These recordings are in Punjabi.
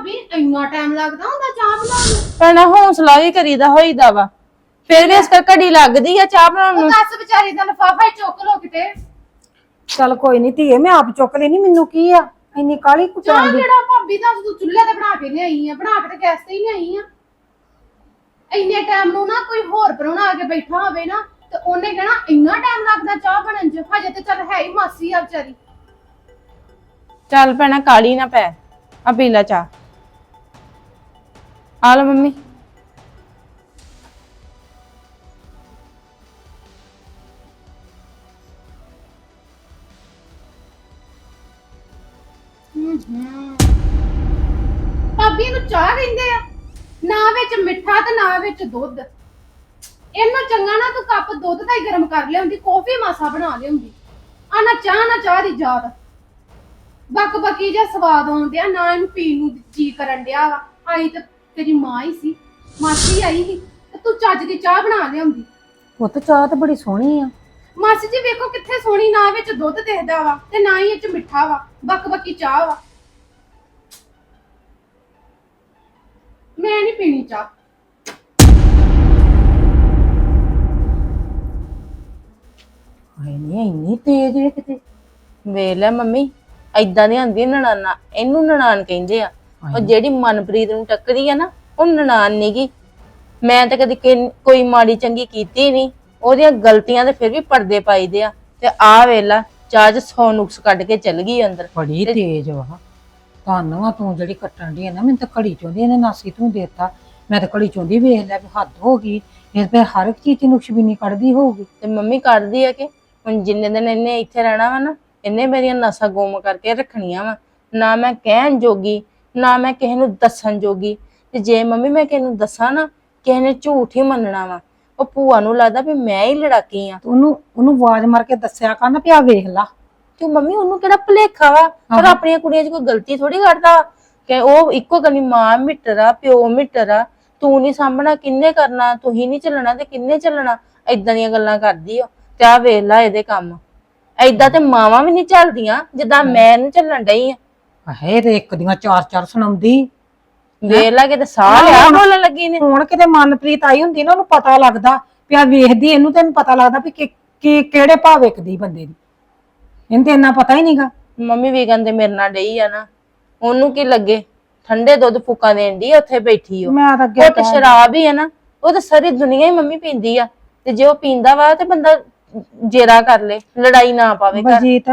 ਭਾਬੀ ਇੰਨਾ ਟਾਈਮ ਲੱਗਦਾ ਹੁੰਦਾ ਚਾਹ ਬਣਾਉਣ ਨੂੰ? ਭੈਣਾ ਹੌਸਲਾ ਵੀ ਕਰੀਦਾ ਹੋਈਦਾ ਵਾ। ਫਿਰ ਵੀ ਇਸ ਕਰ ਘੜੀ ਲੱਗਦੀ ਆ ਚਾਹ ਬਣਾਉਣ ਨੂੰ। ਦੱਸ ਵਿਚਾਰੀ ਦਾ ਲਫਾਫਾ ਹੀ ਚੁੱਕ ਲੋ ਕਿਤੇ। ਚੱਲ ਕੋਈ ਨਹੀਂ ਧੀਏ ਮੈਂ ਆਪ ਚੁੱਕ ਲੈਣੀ ਮੈਨੂੰ ਕੀ ਆ? ਇੰਨੀ ਕਾਲੀ ਚਾਹ ਕੁਚਾਂ ਦੀ? ਜਿਹੜਾ ਭਾਬੀ ਦੱਸ ਤੂੰ ਚੁੱਲ੍ਹੇ ਤੇ ਬਣਾ ਕੇ ਲਿਆਈ ਆ ਬਣਾ ਕੇ ਤੇ ਗੈਸ ਤੇ ਹੀ ਲਿਆਈ ਆ। ਇੰਨੇ ਟਾਈਮ ਨੂੰ ਨਾ ਕੋਈ ਹੋਰ ਪਰੋਣਾ ਆ ਕੇ ਬੈਠਾ ਹੋਵੇ ਨਾ ਤੇ ਉਹਨੇ ਕਹਿਣਾ ਇੰਨਾ ਟਾਈਮ ਲੱਗਦਾ ਚਾਹ ਬਣਨ 'ਚ ਹਜੇ ਤੇ ਚੱਲ ਹੈ ਹੀ ਮਾਸੀ ਆ ਵਿਚਾਰੀ। ਚੱਲ ਭੈਣਾ ਕਾਲੀ ਨਾ ਪੈ। ਆ ਪੀ ਲੈ ਚਾਹ। ਆ ਲਓ ਮੰਮੀ। ਭਾਬੀ ਨੂੰ ਚਾਹ ਕਹਿੰਦੇ ਆ। ਨਾ ਵਿੱਚ ਮਿੱਠਾ ਤੇ ਨਾ ਵਿੱਚ ਦੁੱਧ। ਇਹਨੂੰ ਚੰਗਾ ਨਾ ਤੂੰ ਕੱਪ ਦੁੱਧ ਦਾ ਹੀ ਗਰਮ ਕਰ ਲਿਆਉਂਦੀ ਕੌਫੀ ਮਾਸਾ ਬਣਾ ਲਿਆਉਂਦੀ ਆ ਨਾ ਚਾਹ ਨਾ ਚਾਹ ਦੀ ਯਾਦ। ਬੱਕ ਬੱਕੀ ਜਿਹਾ ਸਵਾਦ ਆਉਂਦਿਆ ਨਾ ਇਹਨੂੰ ਪੀਣ ਨੂੰ ਜੀ ਕਰਨ ਡਿਆ ਵਾ। ਆਈ ਤੇ ਤੇਰੀ ਮਾਂ ਹੀ ਸੀ ਮਾਸੀ ਆਈ ਸੀ ਤੇ ਤੂੰ ਚੱਜ ਦੀ ਚਾਹ ਬਣਾ ਲਿਆਉਂਦੀ। ਪੁੱਤ ਚਾਹ ਤਾਂ ਬੜੀ ਸੋਹਣੀ ਆ। ਮਾਸੀ ਜੀ ਵੇਖੋ ਕਿੱਥੇ ਸੋਹਣੀ ਨਾ ਵਿੱਚ ਦੁੱਧ ਦਿਖਦਾ ਵਾ ਤੇ ਨਾ ਹੀ ਇਹ ਚ ਮਿੱਠਾ ਵਾ ਬੱਕ ਬੱਕੀ ਚਾਹ ਵਾ। ਮੈਂ ਨਹੀਂ ਪੀਣੀ ਚਾਹ। ਹਾਏ ਨਹੀਂ ਇੰਨੀ ਤੇਜ਼ ਹੈ ਕਿਤੇ। ਵੇਖ ਲੈ ਮੰਮੀ ਐਦਾਂ ਦੀ ਆਂਦੀ ਨਨਾਨਾ ਇਹਨੂੰ ਨਨਾਨ ਕਹਿੰਦੇ ਆ। ਉਹ ਜਿਹੜੀ ਮਨਪ੍ਰੀਤ ਨੂੰ ਟੱਕਰੀ ਆ ਨਾ ਉਹ ਨਨਾਨ ਨੀਗੀ ਮੈਂ ਤਾਂ ਕਦੀ ਕਿਨ- ਕੋਈ ਮਾੜੀ ਚੰਗੀ ਕੀਤੀ ਨਹੀਂ ਉਹਦੀਆਂ ਗਲਤੀਆਂ ਤੇ ਫਿਰ ਵੀ ਪਰਦੇ ਪਾਈਦੇ ਆ। ਤੇ ਆ ਵੇਲਾ ਚਾਹ ਚ ਸੌ ਨੁਕਸ ਕੱਢ ਕੇ ਚੱਲ ਗਈ ਅੰਦਰ। ਬੜੀ ਤੇਜ਼ ਵਾ ਧੰਨਵਾ ਤੂੰ ਜਿਹੜੀ ਕੱਟਣ ਦੀ ਨਾ ਮੈਨੂੰ ਤਾਂ ਘੜੀ ਚੋਂਦੀ ਇਹਨੇ ਨਾਸੀ ਤੂੰ ਦੇਤਾ। ਮੈਂ ਤਾਂ ਘੜੀ ਚੋਂਦੀ ਵੇਖ ਲੈ ਵੀ ਹੱਦ ਹੋ ਗਈ। ਇਸ ਤੇ ਹਰ ਇੱਕ ਚੀਜ਼ ਦੀ ਨੁਕਸ਼ਬੀਨੀ ਕੱਢਦੀ ਹੋਊਗੀ। ਤੇ ਮੰਮੀ ਕੱਢਦੀ ਆ ਕਿ ਹੁਣ ਜਿੰਨੇ ਦਿਨ ਇਹਨੇ ਇੱਥੇ ਰਹਿਣਾ ਵਾ ਨਾ ਇਹਨੇ ਮੇਰੀਆਂ ਨਸਾਂ ਗੁੰਮ ਕਰਕੇ ਰੱਖਣੀਆਂ ਵਾ। ਨਾ ਮੈਂ ਕਹਿਣ ਜੋਗੀ ਨਾ ਮੈਂ ਕਿਸੇ ਨੂੰ ਦੱਸਣ ਜੋਗੀ। ਤੇ ਜੇ ਮੰਮੀ ਮੈਂ ਕਿਸੇ ਨੂੰ ਦੱਸਾਂ ਨਾ ਕਿਸੇ ਨੇ ਝੂਠ ਹੀ ਮੰਨਣਾ ਵਾ। ਉਹ ਭੂਆ ਨੂੰ ਲੱਗਦਾ ਵੀ ਮੈਂ ਹੀ ਲੜਾਕੀ ਆ। ਤੇ ਉਹਨੂੰ ਉਹਨੂੰ ਆਵਾਜ਼ ਮਾਰ ਕੇ ਦੱਸਿਆ ਕਰਨ ਵੀ ਆ ਵੇਖ ਲਾ। ਤੇ ਮੰਮੀ ਉਹਨੂੰ ਕਿਹੜਾ ਭੁਲੇਖਾ ਵਾ? ਪਰ ਆਪਣੀਆਂ ਕੁੜੀਆਂ 'ਚ ਕੋਈ ਗਲਤੀ ਥੋੜੀ ਕਰਦਾ ਕਿ ਉਹ ਇੱਕੋ ਗਲੀ ਮਾਂ ਮਿੱਟਰਾ ਪਿਓ ਮਿੱਟਰਾ ਤੂੰ ਨਹੀਂ ਸਾਂਭਣਾ ਕਿੰਨੇ ਕਰਨਾ? ਤੂੰ ਹੀ ਨਹੀਂ ਚੱਲਣਾ ਤੇ ਕਿੰਨੇ ਚੱਲਣਾ? ਐਦਾਂ ਦੀਆਂ ਗੱਲਾਂ ਕਰਦੀ ਓ ਤੇ ਆ ਵੇਖ ਲੈ ਇਹਦੇ ਕੰਮ। ਐਦਾਂ ਤੇ ਮਾਵਾਂ ਵੀ ਨਹੀਂ ਚੱਲਦੀਆਂ ਜਿੱਦਾਂ ਮੈਂ ਇਹਨੂੰ ਚੱਲਣ ਡਈ ਆ। ਹੈ ਤੇ ਇੱਕ ਦੀਆਂ ਚਾਰ ਚਾਰ ਸੁਣਾਉਂਦੀ। ਵੇਖ ਲੈ ਕਿਤੇ ਸਾਹ ਲਿਆ ਬੋਲਣ ਲੱਗੀ ਨੇ। ਹੁਣ ਕਿਤੇ ਮਨਪ੍ਰੀਤ ਆਈ ਹੁੰਦੀ ਨਾ ਉਹਨੂੰ ਪਤਾ ਲੱਗਦਾ ਵੀ ਆ ਵੇਖਦੀ ਇਹਨੂੰ ਤੈਨੂੰ ਪਤਾ ਲੱਗਦਾ ਵੀ ਕਿ ਕਿ ਕਿਹੜੇ ਭਾਅ ਵੇਖਦੀ ਬੰਦੇ ਦੀ। ਇਹਨੂੰ ਤੇ ਇੰਨਾ ਪਤਾ ਹੀ ਨਹੀਂਗਾ ਮੰਮੀ ਵੀ ਕਹਿੰਦੇ ਮੇਰੇ ਨਾਲ ਡਈ ਆ ਨਾ ਉਹਨੂੰ ਕੀ ਲੱਗੇ? ਠੰਡੇ ਦੁੱਧ ਫੁੱਕਾ ਦੇਣ ਦੀ ਉੱਥੇ ਬੈਠੀ ਓ ਮੈਂ ਤਾਂ ਅੱਗੇ ਉਹ ਤੇ ਸ਼ਰਾਬ ਹੀ ਹੈ ਨਾ ਉਹ ਤਾਂ ਸਾਰੀ ਦੁਨੀਆ ਹੀ ਮੰਮੀ ਪੀਂਦੀ ਆ। ਤੇ ਜੇ ਉਹ ਪੀਂਦਾ ਵਾ ਤੇ ਬੰਦਾ ਜੇਰਾ ਕਰ ਲੇ ਲੜਾਈ ਨਾ ਪਾਵੇ ਘਰ। ਬਲਜੀਤ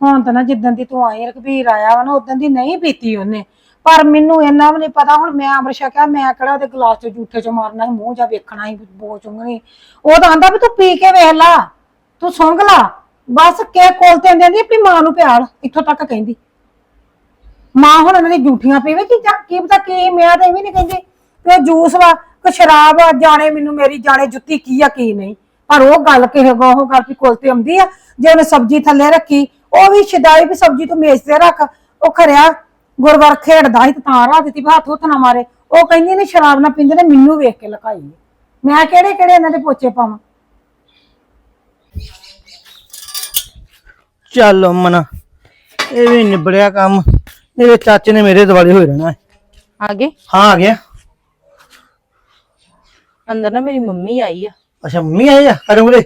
ਹੁਣ ਤਾਂ ਨਾ ਜਿੱਦਣ ਦੀ ਤੂੰ ਆਈ ਰਘਬੀਰ ਆਇਆ ਵਾ ਨਾ ਉਦੋਂ ਦੀ ਨਹੀਂ ਪੀਤੀ ਉਹਨੇ। ਪਰ ਮੈਨੂੰ ਇੰਨਾ ਵੀ ਨਹੀਂ ਪਤਾ, ਹੁਣ ਮੈਂ ਅੰਮ੍ਰਿਤ ਛਕਿਆ, ਮੈਂ ਕਿਹੜਾ ਉਹਦੇ ਗਲਾਸ ਚ ਝੂਠੇ ਚ ਮਾਰਨਾ ਸੀ, ਮੂੰਹ ਜਾ ਵੇਖਣਾ ਸੀ, ਬੋ ਚੁੰਗਣੀ। ਉਹ ਤਾਂ ਆਂਦਾ ਵੀ ਤੂੰ ਪੀ ਕੇ ਵੇਖ ਲਾ, ਤੂੰ ਸੁੰਘ ਲਾ। ਬਸ ਕੇ ਕੋਲ ਤੇ ਦਿੰਦੀ ਵੀ ਮਾਂ ਨੂੰ ਪਿਆਲ, ਇੱਥੋਂ ਤੱਕ ਕਹਿੰਦੀ। ਮਾਂ ਹੁਣ ਇਹਨਾਂ ਦੀ ਜੂਠੀਆਂ ਪੀਵੇ ਕਿ ਜਾਂ ਕੀ ਪਤਾ ਕੀ ਮੈਂ ਤਾਂ ਇਹ ਵੀ ਨਹੀਂ ਕਹਿੰਦੀ। ਤੇ ਉਹ ਜੂਸ ਵਾ ਕਿ ਸ਼ਰਾਬ ਆ ਜਾਣੇ ਮੈਨੂੰ ਮੇਰੀ ਜਾਣੇ ਜੁੱਤੀ ਕੀ ਆ, ਕੀ ਨਹੀਂ। ਪਰ ਉਹ ਗੱਲ ਕਿਸੇ ਉਹ ਗੱਲ ਵੀ ਕੋਲ ਤੇ ਆਉਂਦੀ ਆ, ਜੇ ਉਹਨੇ ਸਬਜ਼ੀ ਥੱਲੇ ਰੱਖੀ ਉਹ ਵੀ ਛਦਾਈ ਵੀ ਸਬਜ਼ੀ ਤੂੰ ਮੇਜ਼ ਤੇ ਰੱਖ ਉਹ ਖਰਿਆ ਗੁਰਵਰ ਖੇਡਦਾ ਸੀ ਤੇ ਤਾਂ ਰਾਹ ਦਿੱਤੀ ਵੀ ਹੱਥ ਹੁੱਥ ਨਾ ਮਾਰੇ। ਉਹ ਕਹਿੰਦੀ ਨੇ ਸ਼ਰਾਬ ਨਾ ਪੀਂਦੇ ਨੇ ਮੈਨੂੰ ਵੇਖ ਕੇ ਲਕਾਈ। ਮੈਂ ਕਿਹੜੇ ਕਿਹੜੇ ਇਹਨਾਂ ਦੇ ਪੋਚੇ ਪਾਵਾਂ? ਚੱਲ ਅਮਨ ਇਹ ਵੀ ਨਿਬੜਿਆ ਕੰਮ। ਇਹਦੇ ਚਾਚੇ ਨੇ ਮੇਰੇ ਦਿਵਾਲੇ ਹੋਏ ਰਹਿਣਾ। ਹੈ। ਆ ਗਏ? ਹਾਂ ਆ ਗਿਆ ਅੰਦਰ ਨਾ ਮੇਰੀ ਮੰਮੀ ਆਈ ਆ। ਅੱਛਾ ਮੰਮੀ ਆਏ ਆ? ਕਰੂੰਗਲੇ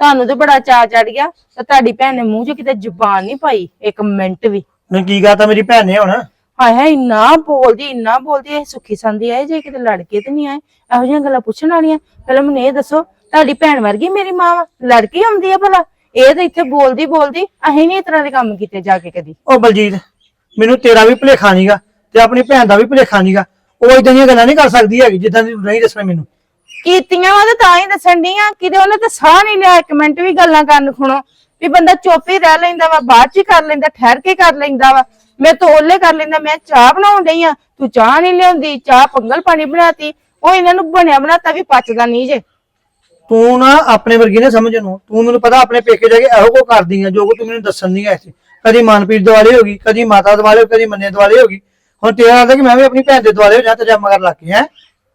ਤੁਹਾਨੂੰ ਤੇ ਬੜਾ ਚਾਅ ਚੜ ਗਿਆ ਤੇ ਤੁਹਾਡੀ ਭੈਣ ਨੇ ਮੂੰਹ 'ਚ ਕਿਤੇ ਜ਼ੁਬਾਨ ਨਹੀਂ ਪਾਈ ਇੱਕ ਮਿੰਟ ਵੀ। ਨੇ ਕੀ ਕਹਤਾ ਮੇਰੀ ਭੈਣ ਨੇ ਹੁਣ। ਹਾਏ ਹਾਏ ਇੰਨਾ ਬੋਲਦੀ ਇੰਨਾ ਬੋਲਦੀ ਇਹ ਸੁੱਖੀ ਸੰਦੀ ਆਏ ਜੇ ਕਿਤੇ ਲੜ ਕੇ ਤੇ ਨਹੀਂ ਆਏ ਇਹੋ ਜਿਹੀਆਂ ਗੱਲਾਂ ਪੁੱਛਣ ਵਾਲੀਆਂ। ਪਹਿਲਾਂ ਮੈਨੂੰ ਇਹ ਦੱਸੋ ਤੁਹਾਡੀ ਭੈਣ ਵਰਗੀ ਮੇਰੀ ਮਾਂ ਵਾ ਲੜਕੀ ਆਉਂਦੀ ਆ ਭਲਾ? ਇਹ ਤਾਂ ਇੱਥੇ ਬੋਲਦੀ ਬੋਲਦੀ ਅਸੀਂ ਨਹੀਂ ਇਸ ਤਰ੍ਹਾਂ ਦੇ ਕੰਮ ਕੀਤੇ ਜਾ ਕੇ ਕਦੀ। ਉਹ ਬਲਜੀਤ ਮੈਨੂੰ ਤੇਰਾ ਵੀ ਭੁਲੇਖਾ ਨਹੀਂਗਾ ਤੇ ਆਪਣੀ ਭੈਣ ਦਾ ਵੀ ਭੁਲੇਖਾ ਨਹੀਂਗਾ ਉਹ ਇਦਾਂ ਦੀਆਂ ਗੱਲਾਂ ਨਹੀਂ ਕਰ ਸਕਦੀ ਹੈਗੀ ਜਿੱਦਾਂ ਦੀ ਨਹੀਂ ਦੱਸਣਾ ਮੈਨੂੰ। ਕੀਤੀਆਂ ਵਾ ਤੇ ਤਾਂ ਹੀ ਦੱਸਣ ਦੀ ਆ ਕਿਤੇ ਉਹਨੇ ਤਾਂ ਸਾਹ ਨਹੀਂ ਲਿਆ ਇੱਕ ਮਿੰਟ ਵੀ ਗੱਲਾਂ ਕਰਨ ਖੁਣੋ। ਵੀ ਬੰਦਾ ਚੁੱਪ ਹੀ ਰਹਿ ਲੈਂਦਾ ਵਾ ਬਾਅਦ ਚ ਹੀ ਕਰ ਲੈਂਦਾ ਠਹਿਰ ਕੇ ਕਰ ਲੈਂਦਾ ਵਾ। ਮੈਂ ਤੋਲੇ ਕਰ ਲੈਂਦਾ ਮੈਂ ਚਾਹ ਬਣਾਉਣ ਡਈ ਆ। ਤੂੰ ਚਾਹ ਨਹੀਂ ਲਿਆਉਂਦੀ ਚਾਹ ਪੰਗਲ ਪਾਣੀ ਬਣਾਤੀ ਉਹ ਇਹਨਾਂ ਨੂੰ ਬਣਿਆ ਬਣਾਤਾ ਵੀ ਪਚਦਾ ਨਹੀਂ ਜੇ। ਤੂੰ ਨਾ ਆਪਣੇ ਵਰਗੀ ਨੇ ਸਮਝ ਨੂੰ ਤੂੰ ਮੈਨੂੰ ਪਤਾ ਆਪਣੇ ਪੇਕੇ ਜਾ ਕੇ ਇਹੋ ਕੋ ਕਰਦੀ ਆ ਜੋ ਕੋ ਤੂੰ ਮੈਨੂੰ ਦੱਸਣ ਨਹੀਂ ਐ ਕਦੀ ਮਨਪ੍ਰੀਤ ਦਿਵਾਲੇ ਹੋ ਗਈ ਕਦੀ ਮਾਤਾ ਦਿਵਾਲੇ ਹੋ ਗਈ, ਕਦੀ ਮੰਨੇ ਦਿਵਾਲੇ ਹੋ ਗਈ। ਹੁਣ ਤੇਰਾ ਲੱਗਦਾ ਕਿ ਮੈਂ ਵੀ ਆਪਣੀ ਭੈਣ ਦੇ ਦਿਵਾਲੇ ਹੋ ਜਾ ਤੇ ਜੰਮ ਕਰ ਲੱਗ ਕੇ ਹੈ?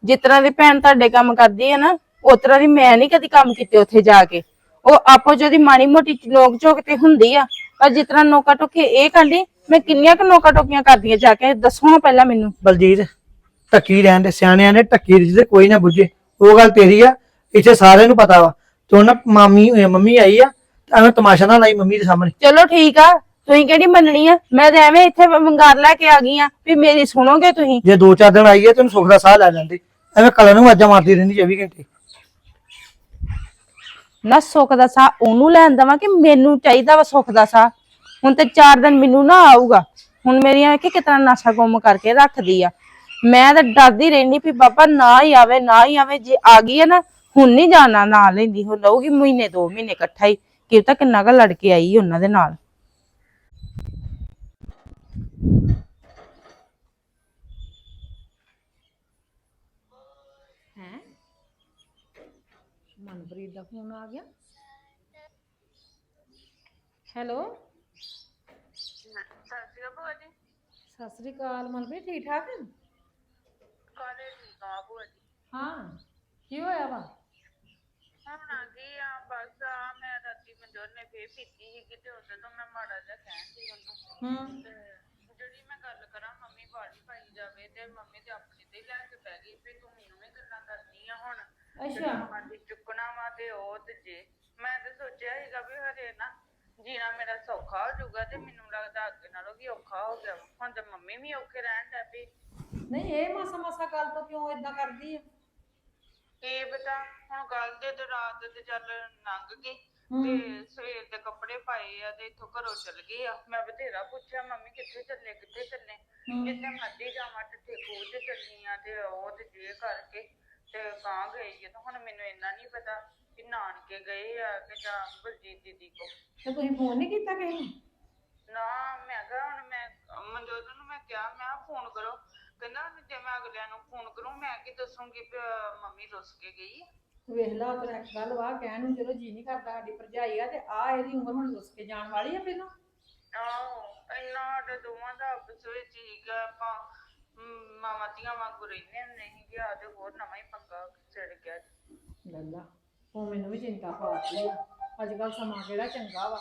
ਜਿਸ ਤਰ੍ਹਾਂ ਦੀ ਭੈਣ ਤੁਹਾਡੇ ਕੰਮ ਕਰਦੀ ਹੈ ਨਾ ਉਸ ਤਰ੍ਹਾਂ ਦੀ ਮੈਂ ਨਹੀਂ ਕਦੀ ਕੰਮ ਕੀਤੇ ਉੱਥੇ ਜਾ ਕੇ। ਉਹ ਆਪੋ ਜਿਹਦੀ ਮਾੜੀ ਮੋਟੀ ਲੋਕ ਝੋਕ ਤੇ ਹੁੰਦੀ ਆ ਪਰ ਜਿਸ ਤਰ੍ਹਾਂ ਨੋਕਾ ਟੋਕੀ ਇਹ ਕਰਦੀ ਮੈਂ ਕਿੰਨੀਆਂ ਕੁ ਨੋਕਾ ਟੋਕੀਆਂ ਕਰਦੀਆਂ ਜਾ ਕੇ ਦੱਸੋ ਹਾਂ ਪਹਿਲਾਂ ਮੈਨੂੰ। ਬਲਜੀਤ ਟੱਕੀ ਰਹਿਣ ਦੇ ਸਿਆਣਿਆਂ ਨੇ ਟੱਕੀ ਜਿਹਦੇ ਕੋਈ ਨਾ ਬੁੱਝੇ। ਉਹ ਗੱਲ ਤੇਰੀ ਆ ਇੱਥੇ ਸਾਰਿਆਂ ਨੂੰ ਪਤਾ ਵਾ। ਤੂੰ ਨਾ ਮਾਮੀ ਅਹ ਮੰਮੀ ਆਈ ਆ ਤਾਂ ਐਵੇਂ ਤਮਾਸ਼ਾ ਨਾ ਲਾਈ ਮੰਮੀ ਦੇ ਸਾਹਮਣੇ। ਚਲੋ ਠੀਕ ਆ ਤੁਸੀਂ ਕਿਹੜੀ ਮੰਨਣੀ ਆ? ਮੈਂ ਤਾਂ ਐਵੇਂ ਇੱਥੇ ਵੰਗਾਰ ਲੈ ਕੇ ਆ ਗਈ ਆ ਵੀ ਮੇਰੀ ਸੁਣੋਗੇ ਤੁਸੀਂ? ਜੇ ਦੋ ਚਾਰ ਦਿਨ ਆਈ ਹੈ ਤੈਨੂੰ ਸੁੱਖ ਦਾ ਸਾਹ ਲੈ ਲੈਂਦੇ। ਐਵੇਂ ਕਲਰ ਨੂੰ ਆਵਾਜ਼ਾਂ ਮਾਰਦੀ ਰਹਿੰਦੀ 24 ਘੰਟੇ। ਨਾ ਸੁੱਖ ਦਾ ਸਾਹ ਉਹਨੂੰ ਲੈਣ ਦਵਾਂ ਕਿ ਮੈਨੂੰ ਚਾਹੀਦਾ ਵਾ ਸੁੱਖ ਦਾ ਸਾਹ? ਹੁਣ ਤੇ 4 ਦਿਨ ਮੈਨੂੰ ਨਾ ਆਊਗਾ। ਹੁਣ ਮੇਰੀਆਂ ਕਿ ਕਿਤਨਾ ਨਸ਼ਾ ਗੁੰਮ ਕਰਕੇ ਰੱਖਦੀ ਆ। ਮੈਂ ਤਾਂ ਡਰਦੀ ਰਹਿਣੀ ਵੀ ਬਾਬਾ ਨਾ ਹੀ ਆਵੇ, ਨਾ ਹੀ ਆਵੇ। ਜੇ ਆ ਗਈ ਹੈ ਨਾ, ਹੁਣ ਨਹੀਂ ਜਾਣਾ, ਨਾ ਲੈਂਦੀ। ਹੁਣ ਰਹੂਗੀ ਮਹੀਨੇ, ਦੋ ਮਹੀਨੇ ਇਕੱਠਾ ਹੀ। ਕਿ ਤਾਂ ਕਿੰਨਾ ਕੁ ਲੜ ਕੇ ਆਈ ਉਹਨਾਂ ਦੇ ਨਾਲ ਹੈ ਮਨਪ੍ਰੀਤ ਦਾ ਫੋਨ ਆ ਗਿਆ? ਹੈਲੋ? ਸਤਿ ਸ੍ਰੀ ਅਕਾਲ ਮਨਪ੍ਰੀਤ ਠੀਕ ਠਾਕ? ਕਾਲੇ ਠੀਕ ਆ ਭੂਆ ਜੀ? ਹਾਂ ਕੀ ਹੋਇਆ ਵਾ? ਹੁਣ ਆ ਗਈ ਆ ਬਸ ਆ ਮੈਂ ਰਾਤੀ ਮੰਜੋਰ ਨੇ ਫੇਰ ਪੀਤੀ ਸੀ ਕਿਤੇ ਉਦੋਂ ਤੋਂ ਮੈਂ ਮਾੜਾ ਜਿਹਾ ਕਹਿਣ ਸੀ ਉਹਨੂੰ। ਹੂੰ। ਤੇ ਜਿਹੜੀ ਮੈਂ ਗੱਲ ਕਰਾਂ ਮੰਮੀ ਬਾੜੀ ਪਾਈ ਜਾਵੇ ਤੇ ਮੰਮੀ ਤੇ ਆਪਣੀ ਤੇ ਹੀ ਲੈ ਕੇ ਪੈ ਗਈ ਵੀ ਤੂੰ ਮੈਨੂੰ ਵੀ ਗੱਲਾਂ ਕਰਦੀ ਆ ਹੁਣ। ਅੱਛਾ। ਚੁੱਕਣਾ ਵਾ ਤੇ ਉਹ ਤੇ ਜੇ ਮੈਂ ਤੇ ਸੋਚਿਆ ਸੀਗਾ ਵੀ ਹਰੇ ਨਾ ਜੀਣਾ ਸੌਖਾ ਹੋ ਜਾਊਗਾ ਤੇ ਮੈਨੂੰ ਲੱਗਦਾ ਅੱਗੇ ਨਾਲੋਂ ਵੀ ਔਖਾ ਹੋ ਗਿਆ। ਵਾ। ਹੁਣ ਤੇ ਮੰਮੀ ਵੀ ਔਖੇ ਰਹਿਣ ਲੱਗ ਪਈ ਨਹੀਂ ਇਹ ਮਾਸਾ ਮਾਸਾ ਗੱਲ ਤੋਂ ਕਿਉਂ ਇਦਾਂ ਕਰਦੀ ਹੈ ਕੀ ਪਤਾ ਹੁਣ ਕੱਲ ਦੇ ਤੇ ਰਾਤ ਤੇ ਚੱਲ ਲੰਘ ਗਈ। ਤੇ ਸਵੇਰ ਦੇ ਕੱਪੜੇ ਪਾਏ ਆ ਤੇ ਇੱਥੋਂ ਘਰੋਂ ਚਲ ਗਏ ਆ। ਮੈਂ ਬਥੇਰਾ ਪੁੱਛਿਆ ਮੰਮੀ ਕਿੱਥੇ ਚੱਲੇ ਕਿੱਥੇ ਚੱਲੇ? ਜਿੱਥੇ ਮਰਜ਼ੀ ਜਾਵਾਂ ਤੇ ਖੂਹ ਤੇ ਚੱਲੀ ਆ ਤੇ ਉਹ ਤੇ ਜੇ ਕਰਕੇ ਤੇ ਕਾਂ ਗਈ ਆ। ਤੇ ਹੁਣ ਮੈਨੂੰ ਇੰਨਾ ਨਹੀਂ ਪਤਾ। ਕਿ ਨਾਨਕੇ ਗਏ ਆ ਕਿ ਜਾਂ ਬਲਜੀਤ ਦੀਦੀ ਕੋ। ਤੇ ਤੁਸੀਂ ਫੋਨ ਨਹੀਂ ਕੀਤਾ ਕਿਸੇ ਨੂੰ? ਨਾ ਮੈਂ ਕਿਹਾ ਹੁਣ ਮੈਂ ਮਨਜੋਤ ਨੂੰ ਮੈਂ ਕਿਹਾ ਮੈਂ ਫੋਨ ਕਰੋ। ਕਹਿੰਦਾ ਜੇ ਮੈਂ ਅਗਲਿਆਂ ਨੂੰ ਫੋਨ ਕਰੂੰ ਮੈਂ ਕੀ ਦੱਸੂਗੀ ਵੀ ਅਹ ਮੰਮੀ ਰੁੱਸ ਕੇ ਗਈ ਆ। ਵੇਖ ਲਾ ਤੇ ਇੱਕ ਗੱਲ ਵਾ ਕਹਿਣ ਨੂੰ ਚਲੋ ਜੀ ਨਹੀਂ ਕਰਦਾ ਸਾਡੀ ਭਰਜਾਈ ਆ ਤੇ ਆ ਇਹਦੀ ਉਮਰ ਹੁਣ ਰੁੱਸ ਕੇ ਜਾਣ ਵਾਲੀ ਆ ਪਹਿਲਾਂ। ਆਹੋ ਇੰਨਾ ਸਾਡੇ ਦੋਵਾਂ ਦਾ ਆਪਸ ਵਿੱਚ ਹੀਗਾ ਆਪਾਂ ਮਾਵਾਂ ਧੀਆਂ ਵਾਂਗੂ ਰਹਿੰਦੇ ਨਹੀਂ ਗਿਆ ਤੇ ਹੋਰ ਨਵਾਂ ਹੀ ਪੰਗਾ ਛਿੜ ਗਿਆ। ਲੱਲਾ ਉਹ ਮੈਨੂੰ ਵੀ ਚਿੰਤਾ ਪਾਤੀ ਅੱਜ ਕੱਲ ਸਮਾਂ ਕਿਹੜਾ ਚੰਗਾ ਵਾ।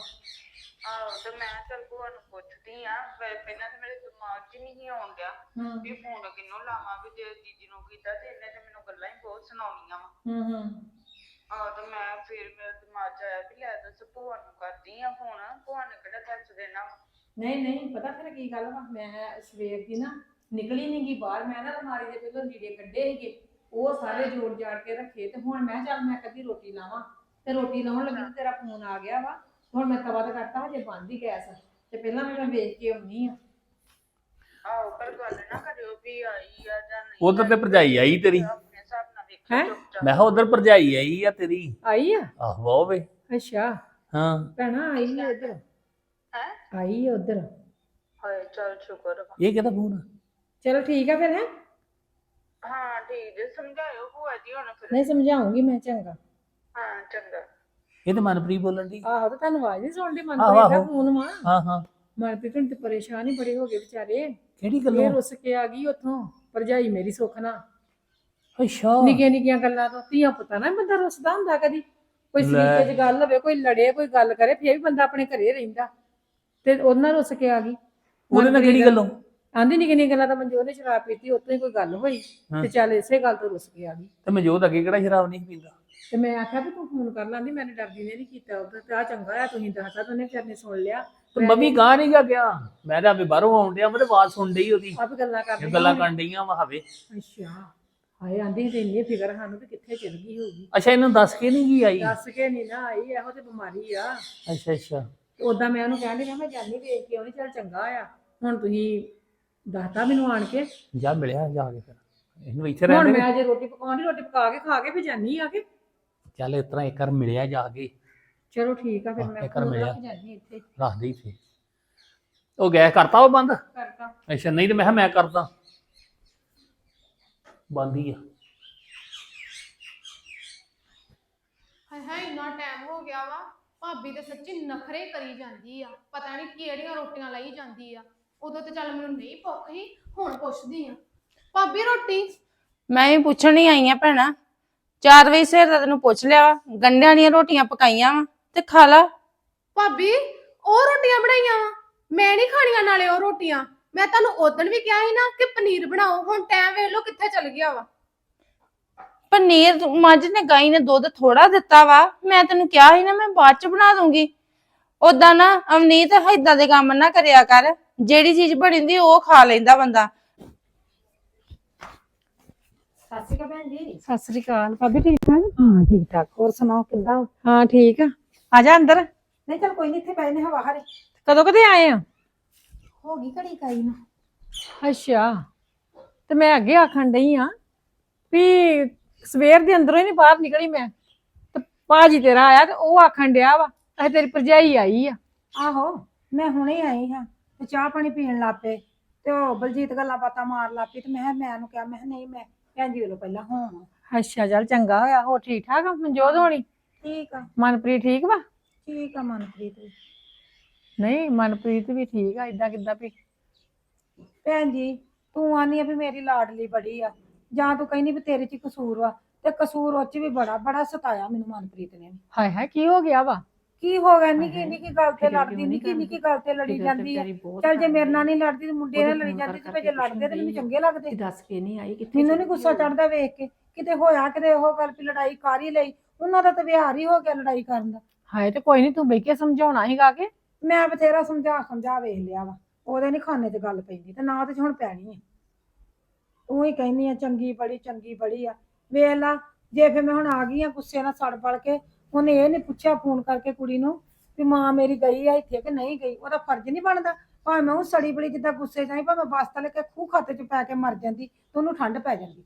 ਆਹੋ ਤੇ ਮੈਂ ਚੱਲ ਭੂਆ ਨੂੰ ਪੁੱਛਦੀ ਆ ਪਹਿਲਾਂ ਤੇ ਮੇਰੇ ਦਿਮਾਗ 'ਚ ਨਹੀਂ ਸੀ ਆਉਣ ਡਿਆ ਹੂੰ। ਵੀ ਫੋਨ ਕਿਹਨੂੰ ਲਾਵਾਂ ਵੀ ਜੇ ਦੀਦੀ ਨੂੰ ਕੀਤਾ ਤੇ ਇਹਨੇ ਤੇ ਮੈਨੂੰ ਗੱਲਾਂ ਹੀ ਬਹੁਤ ਸੁਣਾਉਣੀਆਂ ਵਾ। ਹੂੰ ਹੂੰ। ਆਹ ਤੇ ਮੈਂ ਫਿਰ ਮੇਰੇ ਦਿਮਾਗ 'ਚ ਆਇਆ ਵੀ ਲੈ ਦੱਸ ਭੂਆ ਨੂੰ ਕਰਦੀ ਆ ਫੋਨ ਭੂਆ ਨੇ ਕਿਹੜਾ ਦੱਸ ਦੇਣਾ ਵਾ। ਨਹੀਂ ਨਹੀਂ ਪਤਾ ਫਿਰ ਕੀ ਗੱਲ ਵਾ ਮੈਂ ਸਵੇਰ ਦੀ ਨਾ ਨਿਕਲੀ ਨਹੀਂ ਗਈ ਬਾਹਰ ਮੈਂ ਨਾ ਅਲਮਾਰੀ ਦੇ ਪਹਿਲਾਂ ਲੀੜੇ ਕੱਢੇ ਸੀਗੇ। ਉਹ ਸਾਰੇ ਜੋੜ ਜਾੜ ਕੇ ਰੱਖੇ ਤੇ ਹੁਣ ਮੈਂ ਚੱਲ ਮੈਂ ਕਦੀ ਰੋਟੀ ਲਾਵਾਂ। ਤੇ ਰੋਟੀ ਲਾਉਣ ਲੱਗੀ ਤੇ ਤੇਰਾ ਫੋਨ ਆ ਗਿਆ ਵਾ। ਹੁਣ ਮੈਂ ਤਵਾ ਤੇ ਕਰਤਾ ਹਜੇ ਬੰਦ ਹੀ ਗੈਸ। ਤੇ ਪਹਿਲਾਂ ਵੀ ਮੈਂ ਵੇਖ ਕੇ ਆਉਣੀ ਆ। ਆਹੋ ਪਰ ਗੱਲ ਨਾ ਕਰਿਓ ਵੀ ਆਈ ਆ ਜਾਂ ਨਹੀਂ ਉਧਰ ਤੇ ਭਰਜਾਈ ਆਈ ਤੇਰੀ? ਆਪਣੇ ਹਿਸਾਬ ਨਾਲ ਹੈਂ? ਵੇਖਿਓ ਚੁੱਪਚਾਪ। ਮੈਂ ਕਿਹਾ ਉਧਰ ਭਰਜਾਈ ਆਈ ਆ ਤੇਰੀ? ਆਈ ਆ? ਆਹੋ ਵੇ। ਅੱਛਾ। ਹਾਂ। ਭੈਣਾ ਆਈ ਆ ਉਧਰ ਹੈ? ਆਈ ਆ ਉਧਰ। ਹਾਏ ਚਲ ਸ਼ੁਕਰ ਵਾ। ਇਹ ਕਿਹਦਾ ਫੋਨ ਚਲੋ ਠੀਕ ਆ ਫਿਰ ਹੈ? ਹਾਂ ਠੀਕ ਜੇ ਸਮਝਾਇਓ ਭੂਆ ਜੀ ਹੁਣ ਫਿਰ। ਨਹੀਂ ਸਮਝਾਉਂਗੀ ਮੈਂ ਚੰਗਾ। ਹਾਂ ਚੰਗਾ। ਇਹ ਤੇ ਮਨਪ੍ਰੀਤ ਬੋਲਣ ਦੀ ਆਹੋ ਤੇ ਤੁਹਾਨੂੰ ਆਵਾਜ਼ ਨਹੀਂ ਸੁਣਦੀ ਮਨਪ੍ਰੀਤ ਦਾ ਆਹੋ। ਫੋਨ ਵਾ। ਹਾਂ ਹਾਂ। ਮਨਪ੍ਰੀਤ ਹੁਣ ਤੇ ਪਰੇਸ਼ਾਨ ਹੀ ਬੜੇ ਹੋ ਗਏ ਵਿਚਾਰੇ। ਕਿਹੜੀ ਗੱਲੋਂ? ਰੁੱਸ ਕੇ ਆ ਗਈ ਉੱਥੋਂ ਭਰਜਾਈ ਮੇਰੀ ਸੁੱਖ ਨਾ ਅੱਛਾ। ਨਿੱਕੀਆਂ ਨਿੱਕੀਆਂ ਗੱਲਾਂ ਤੋਂ ਧੀਆਂ ਪੁੱਤਾਂ ਨਾਲ ਬੰਦਾ ਰੁੱਸਦਾ ਹੁੰਦਾ ਕਦੀ। ਕੋਈ ਲੈ। ਸਲੀਕੇ 'ਚ ਗੱਲ ਹੋਵੇ ਕੋਈ ਲੜੇ ਕੋਈ ਗੱਲ ਕਰੇ ਫੇਰ ਵੀ ਬੰਦਾ ਆਪਣੇ ਘਰੇ ਰਹਿੰਦਾ। ਤੇ ਉਹਨਾਂ ਰੁੱਸ ਕੇ ਆ ਗਈ। ਉਹਦੇ ਨਾਲ ਕਿਹੜੀ ਗੱਲੋਂ? ਆਂਦੀ ਨਿੱਕੀਆਂ ਨਿੱਕੀਆਂ ਗੱਲਾਂ ਤਾਂ ਮਨਜੋਤ ਨੇ ਸ਼ਰਾਬ ਪੀਤੀ ਹੀ ਕੋਈ ਗੱਲ ਹੋਈ। ਤੇ ਚੱਲ ਇਸੇ ਗੱਲ ਤੋਂ ਰੁੱਸ ਕੇ ਆ ਗਈ। ਤੇ ਮਜੋਦ ਅੱਗੇ ਕਿਹੜਾ ਸ਼ਰਾਬ ਨਹੀਂ ਪੀਂਦਾ? ਤੇ ਮੈਂ ਆਖਿਆ ਵੀ ਤੂੰ ਫੋਨ ਕਰ ਲਾਂਦੀ ਮੈਨੇ ਡਰਦੀ ਨੇ ਨਹੀਂ ਕੀਤਾ ਉਧਰ ਤੇ ਆ ਚੰਗਾ ਆ ਤੁਸੀਂ ਦੱਸਤਾ ਤੂੰ ਨੇ ਸੁਣ ਲਿਆ। ਤੇ ਮੰਮੀ ਗਾਂ ਨਹੀਂ ਗਾ ਗਿਆ? ਮੈਂ ਤਾਂ ਆਪੇ ਬਾਹਰੋਂ ਆਉਣ ਡਿਆ ਮੈਂ ਤੇ ਆਵਾਜ਼ ਸੁਣ ਡਈ ਉਹਦੀ। ਆਪ ਗੱਲਾਂ ਕਰਦੇ ਗੱਲਾਂ ਕਰਨ ਡਈਆਂ ਵਾ ਹਵੇ। ਅੱਛਾ ਹਾਏ ਆਂਦੀ ਤੇ ਇੰਨੀ ਫਿਕਰ ਸਾਨੂੰ ਵੀ ਕਿੱਥੇ ਚਲ ਗਈ ਹੋਊਗੀ। ਅੱਛਾ ਇਹਨੂੰ ਦੱਸ ਕੇ ਨਹੀਂ ਗਈ ਆਈ? ਦੱਸ ਕੇ ਨਹੀਂ ਨਾ ਆਈ ਇਹੋ ਤੇ ਬਿਮਾਰੀ ਆ। ਅੱਛਾ ਅੱਛਾ। ਉਦਾਂ ਮੈਂ ਉਹਨੂੰ ਕਹਿੰਦੀ ਮੈਂ ਜਾਨੀ ਵੇਖ ਕੇ ਆਉਣੀ ਚੱਲ ਚੰਗਾ ਆ। ਹੁਣ ਤੁਸੀਂ ਦੱਸਤਾ ਮੈਨੂੰ ਆਣ ਕੇ। ਜਾ ਮਿਲਿਆ ਜਾ ਕੇ ਫਿਰ। ਇਹਨੂੰ ਇੱਥੇ ਹੁਣ ਰਹਿਣ ਦੇ। ਮੈਂ ਜੇ ਰੋਟੀ ਪਕਾਉਣੀ ਰੋਟੀ ਪਕਾ ਕੇ ਖਾ ਕੇ ਫਿਰ ਜਾਨੀ ਆ ਕੇ। ਚੱਲ ਇਸ ਤਰ੍ਹਾਂ ਇੱਕ ਵਾਰ ਮਿਲਿਆ ਜਾ ਕੇ। ਚਲੋ ਠੀਕ ਆ ਫਿਰ ਹਾਂ, ਮੈਂ ਇੱਕ ਵਾਰ ਫੋਨ ਮਿਲਿਆ। ਰੱਖ ਜਾਨੀ ਇੱਥੇ। ਰੱਖ ਦੇ ਇੱਥੇ ਉਹ ਗੈਸ ਕਰਤਾ ਉਹ ਬੰਦ? ਕਰਤਾ। ਅੱਛਾ ਨਹੀਂ ਤੇ ਮੈਂ ਕਿਹਾ ਮੈਂ ਕਰਦਾ। ਬੰਦ ਹੀ ਆ। ਹਾਏ ਹਾਏ ਇੰਨਾ ਟਾਈਮ ਹੋ ਗਿਆ ਵਾ। ਭਾਬੀ ਤੇ ਸੱਚੀ ਨਖਰੇ ਕਰੀ ਜਾਂਦੀ ਆ। ਪਤਾ ਨਹੀਂ ਕਿਹੜੀਆਂ ਰੋਟੀਆਂ ਲਈ ਜਾਂਦੀ ਆ। ਉਦੋਂ ਤੇ ਚੱਲ ਮੈਨੂੰ ਨਹੀਂ ਭੁੱਖ ਸੀ ਹੁਣ ਪੁੱਛਦੀ ਆ ਭਾਬੀ ਰੋਟੀ? ਮੈਂ ਵੀ ਪੁੱਛਣ ਹੀ ਆਈ ਆ ਭੈਣਾ। 4 ਵਜੇ ਸਿਰ ਦਾ ਤੈਨੂੰ ਪੁੱਛ ਲਿਆ ਵਾ। ਗੰਢਿਆਂ ਦੀਆਂ ਰੋਟੀਆਂ ਪਕਾਈਆਂ ਵਾ ਤੇ ਖਾ ਲਾ। ਭਾਬੀ ਉਹ ਰੋਟੀਆਂ ਬਣਾਈਆਂ ਵਾ। ਮੈਂ ਨਹੀਂ ਖਾਣੀਆਂ ਨਾਲੇ ਉਹ ਰੋਟੀਆਂ। ਮੈਂ ਤੁਹਾਨੂੰ ਉਦੋਂ ਵੀ ਕਿਹਾ ਸੀ ਨਾ ਕਿ ਪਨੀਰ ਬਣਾਓ ਹੁਣ ਟਾਈਮ ਵੇਖ ਲਓ ਕਿੱਥੇ ਚਲ ਗਿਆ ਵਾ। ਪਨੀਰ ਮੱਝ ਨੇ ਗਾਈ ਨੇ ਦੁੱਧ ਥੋੜਾ ਦਿੱਤਾ ਵਾ। ਮੈਂ ਤੈਨੂੰ ਕਿਹਾ ਸੀ ਨਾ ਮੈਂ ਬਾਅਦ ਚ ਬਣਾ ਦੂੰਗੀ। ਉਦਾਂ ਨਾ ਅਵਨੀਤ ਏਦਾਂ ਦੇ ਕੰਮ ਨਾ ਕਰਿਆ ਕਰ। ਜਿਹੜੀ ਚੀਜ਼ ਬਣੀ ਹੁੰਦੀ ਉਹ ਖਾ ਲੈਂਦਾ ਬੰਦਾ। ਸਤਿ ਸ਼੍ਰੀ ਅਕਾਲ ਭਾਬੀ ਠੀਕ ਠਾਕ? ਹਾਂ ਠੀਕ ਠਾਕ। ਹੋਰ ਸੁਣਾਓ ਕਿੱਦਾਂ ਹਾਂ? ਠੀਕ ਆ। ਆ ਜਾ ਅੰਦਰ। ਨਹੀਂ ਚਲ ਕੋਈ ਨਹੀਂ ਇੱਥੇ ਪਏ ਨੇ ਹਵਾ ਹਰੇ ਕਦੋਂ ਕਦੇ ਆਏ ਆ? ਹੋ ਗਈ ਘੜੀ ਕਾਈ ਨੂੰ। ਅੱਛਾ। ਤੇ ਮੈਂ ਅੱਗੇ ਆਖਣ ਡਈ ਆ ਵੀ ਸਵੇਰ ਦੇ ਅੰਦਰੋਂ ਹੀ ਨਹੀਂ ਬਾਹਰ ਨਿਕਲੀ ਮੈਂ। ਤੇ ਪਾਜੀ ਤੇਰਾ ਆਇਆ ਤੇ ਉਹ ਆਖਣ ਡਿਆ ਵਾ ਅਹੇ ਤੇਰੀ ਭਰਜਾਈ ਆਈ ਆ। ਆਹੋ ਮੈਂ ਹੁਣੇ ਆਈ ਹਾਂ। ਤੇ ਚਾਹ ਪਾਣੀ ਪੀਣ ਲੱਗ ਪਏ ਤੇ ਉਹ ਬਲਜੀਤ ਗੱਲਾਂ ਬਾਤਾਂ ਮਾਰ ਲੱਗ ਪਈ ਤੇ ਮੈਂ ਕਿਹਾ ਮੈਂ ਉਹਨੂੰ ਕਿਹਾ ਮੈਂ ਕਿਹਾ ਨਹੀਂ ਮੈਂ ਭੈਣ ਜੀ ਵੱਲੋਂ ਪਹਿਲਾਂ ਹੋਵਾਂ। ਅੱਛਾ ਚੱਲ ਚੰਗਾ ਹੋਇਆ ਹੋ ਠੀਕ ਠਾਕ ਆ? ਮਨਜੋਤ ਹੋਣੀ? ਠੀਕ ਆ। ਮਨਪ੍ਰੀਤ ਠੀਕ ਵਾ? ਠੀਕ ਆ ਮਨਪ੍ਰੀਤ ਵੀ। ਨਹੀਂ ਮਨਪ੍ਰੀਤ ਵੀ ਠੀਕ ਆ ਇਦਾਂ ਕਿੱਦਾਂ ਵੀ। ਭੈਣ ਜੀ ਤੂੰ ਆਨੀ ਆ ਵੀ ਮੇਰੀ ਲਾਡਲੀ ਬੜੀ ਆ। ਜਾਂ ਤੂੰ ਕਹਿੰਦੀ ਵੀ ਤੇਰੇ ਚ ਹੀ ਕਸੂਰ ਵਾ ਤੇ ਕਸੂਰ ਉਹ ਚ ਵੀ ਬੜਾ ਬੜਾ ਸਤਾਇਆ ਮੈਨੂੰ ਮਨਪ੍ਰੀਤ ਨੇ ਹਾਏ ਹਾਏ ਕੀ ਹੋ ਗਿਆ ਵਾ? ਕੀ ਹੋ ਗਿਆ? ਨਿੱਕੀ ਨਿੱਕੀ ਗੱਲ ਤੇ ਲੜਦੀ ਨਿੱਕੀ ਨਿੱਕੀ ਗੱਲ ਤੇ ਲੜੀ ਜਾਂਦੀ ਆ। ਚੱਲ ਜੇ ਮੇਰੇ ਨਾਲ ਨਹੀਂ ਲੜਦੀ ਤੇ ਮੁੰਡੇ ਨਾਲ ਲੜੀ ਜਾਂਦੀ ਤੇ ਜੇ ਲੜਦੇ ਤੇ ਮੈਨੂੰ ਚੰਗੇ ਲੱਗਦੇ। ਦੱਸ ਕੇ ਨਹੀਂ ਆਈ। ਕਿੱਥੇ ਮੈਨੂੰ ਨਹੀਂ ਗੁੱਸਾ ਚੜਦਾ ਵੇਖ ਕੇ। ਕਿਤੇ ਹੋਇਆ ਕਿਤੇ ਉਹ ਗੱਲ ਵੀ ਲੜਾਈ ਕਰ ਹੀ ਲਈ। ਉਹਨਾਂ ਦਾ ਤਾਂ ਵਿਹਾਰ ਹੀ ਹੋ ਗਿਆ ਲੜਾਈ ਕਰਨ ਦਾ। ਹਾਏ ਤੇ ਕੋਈ ਨਹੀਂ ਤੂੰ ਬਹਿ ਕੇ ਸਮਝਾਉਣਾ ਸੀਗਾ ਕਿ? ਮੈਂ ਬਥੇਰਾ ਸਮਝਾ ਸਮਝਾ ਵੇਖ ਲਿਆ ਵਾ। ਉਹਦੇ ਨਹੀਂ ਖਾਨੇ 'ਚ ਗੱਲ ਪੈਂਦੀ ਤੇ ਨਾ ਤੇ ਹੁਣ ਪੈਣੀ ਹੈ ਤੂੰ ਹੀ ਕਹਿੰਦੀ ਆ ਚੰਗੀ ਬੜੀ ਚੰਗੀ ਬੜੀ ਆ। ਵੇਖ ਲਾ ਜੇ ਫਿਰ ਮੈਂ ਹੁਣ ਆ ਗਈ ਆ ਗੁੱਸੇ ਨਾਲ ਸੜ ਪੜ ਕੇ ਉਹਨੇ ਇਹ ਨਹੀਂ ਪੁੱਛਿਆ ਫੋਨ ਕਰਕੇ ਕੁੜੀ ਨੂੰ ਵੀ ਮਾਂ ਮੇਰੀ ਗਈ ਆ ਇੱਥੇ ਕਿ ਨਹੀਂ ਗਈ ਉਹਦਾ ਫਰਜ਼ ਨਹੀਂ ਬਣਦਾ। ਭਾਵੇਂ ਉਹ ਸੜੀ ਬੜੀ ਜਿੱਦਾਂ ਗੁੱਸੇ ਜਾਈ ਭਾਵੇਂ ਬਸਤਾ ਲੈ ਕੇ ਖੂਹ ਖਾਤੇ 'ਚ ਪੈ ਕੇ ਮਰ ਜਾਂਦੀ ਤੇ ਉਹਨੂੰ ਠੰਡ ਪੈ ਜਾਂਦੀ।